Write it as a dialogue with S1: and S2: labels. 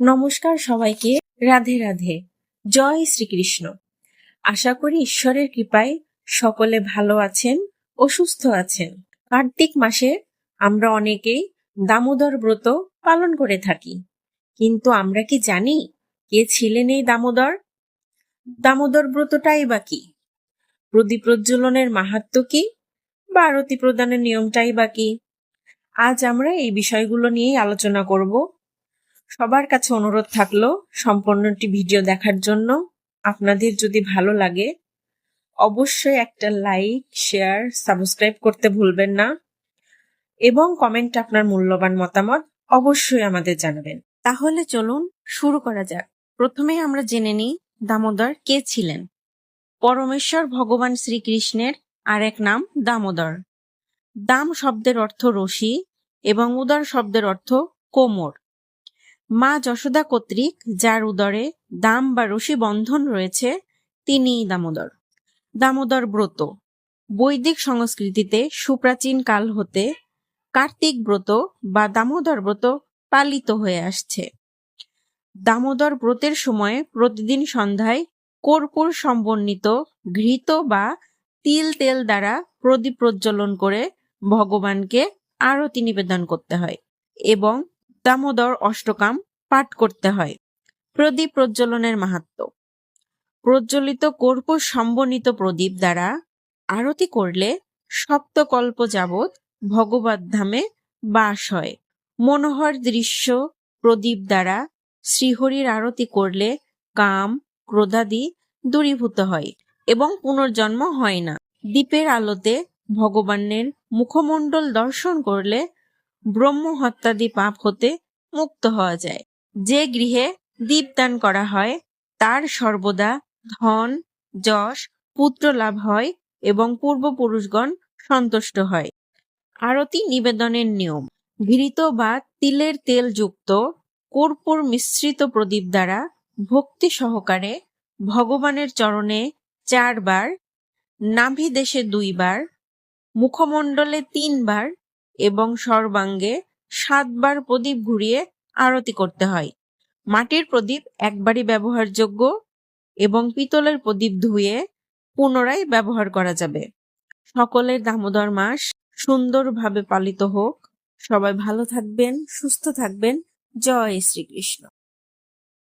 S1: নমস্কার সবাইকে, রাধে রাধে। জয় শ্রীকৃষ্ণ। আশা করি ঈশ্বরের কৃপায় সকলে ভালো আছেন ও সুস্থ আছেন। কার্তিক মাসে আমরা অনেকেই দামোদর ব্রত পালন করে থাকি। কিন্তু আমরা কি জানি কে ছিলেন এই দামোদর? দামোদর ব্রতটাই বা কি? প্রদীপ প্রজ্বলনের মাহাত্ম কি? বা আরতি প্রদানের নিয়মটাই বা কি? আজ আমরা এই বিষয়গুলো নিয়েই আলোচনা করব। সবার কাছে অনুরোধ থাকল সম্পূর্ণটি ভিডিও দেখার জন্য। আপনাদের যদি ভালো লাগে, অবশ্যই একটা লাইক, শেয়ার, সাবস্ক্রাইব করতে ভুলবেন না এবং কমেন্ট আপনার মূল্যবান মতামত অবশ্যই আমাদের জানাবেন। তাহলে চলুন শুরু করা যাক। প্রথমেই আমরা জেনে নিই দামোদর কে ছিলেন। পরমেশ্বর ভগবান শ্রীকৃষ্ণের আর এক নাম দামোদর। দাম শব্দের অর্থ রশি এবং উদর শব্দের অর্থ কোমর। মা যশোদা কর্তৃক, যার উদরে দাম বা রশি বন্ধন রয়েছে, তিনিই দামোদর। দামোদর ব্রত। বৈদিক সংস্কৃতিতে সুপ্রাচীন কাল হতে কার্তিক ব্রত বা দামোদর ব্রত পালিত হয়ে আসছে। দামোদর ব্রতের সময় প্রতিদিন সন্ধ্যায় কর্পূর সম্বন্বিত ঘৃত বা তিল তেল দ্বারা প্রদীপ প্রজ্বলন করে ভগবানকে আরতি নিবেদন করতে হয় এবং দামোদর অষ্টকাম পাঠ করতে হয়। প্রদীপ প্রজ্বলনের মাহাত্ম। প্রজ্বলিত কর্পূর সম্বনিত প্রদীপ দ্বারা আরতি করলে সপ্তকল্প যাবৎ ভগবত ধামে বাস হয়। মনোহর দৃশ্য প্রদীপ দ্বারা শ্রীহরির আরতি করলে কাম, ক্রোধাদি দূরীভূত হয় এবং পুনর্জন্ম হয় না। দ্বীপের আলোতে ভগবানের মুখমণ্ডল দর্শন করলে ব্রহ্ম হত্যাদি পাপ হতে মুক্ত হওয়া যায়। যে গৃহে দীপদান করা হয়, তার সর্বদা ধন, যশ, পুত্র লাভ হয় এবং পূর্বপুরুষগণ সন্তুষ্ট হয়। আরতি নিবেদনের নিয়ম। ঘৃত বা তিলের তেল যুক্ত কর্পূর মিশ্রিত প্রদীপ দ্বারা ভক্তি সহকারে ভগবানের চরণে চারবার, নাভি দেশে দুইবার, মুখমণ্ডলে তিনবার এবং সর্বাঙ্গে সাতবার প্রদীপ ঘুরিয়ে আরতি করতে হয়। মাটির প্রদীপ একবারই ব্যবহারযোগ্য এবং পিতলের প্রদীপ ধুয়ে পুনরায় ব্যবহার করা যাবে। সকলের দামোদর মাস সুন্দরভাবে পালিত হোক। সবাই ভালো থাকবেন, সুস্থ থাকবেন। জয় শ্রীকৃষ্ণ।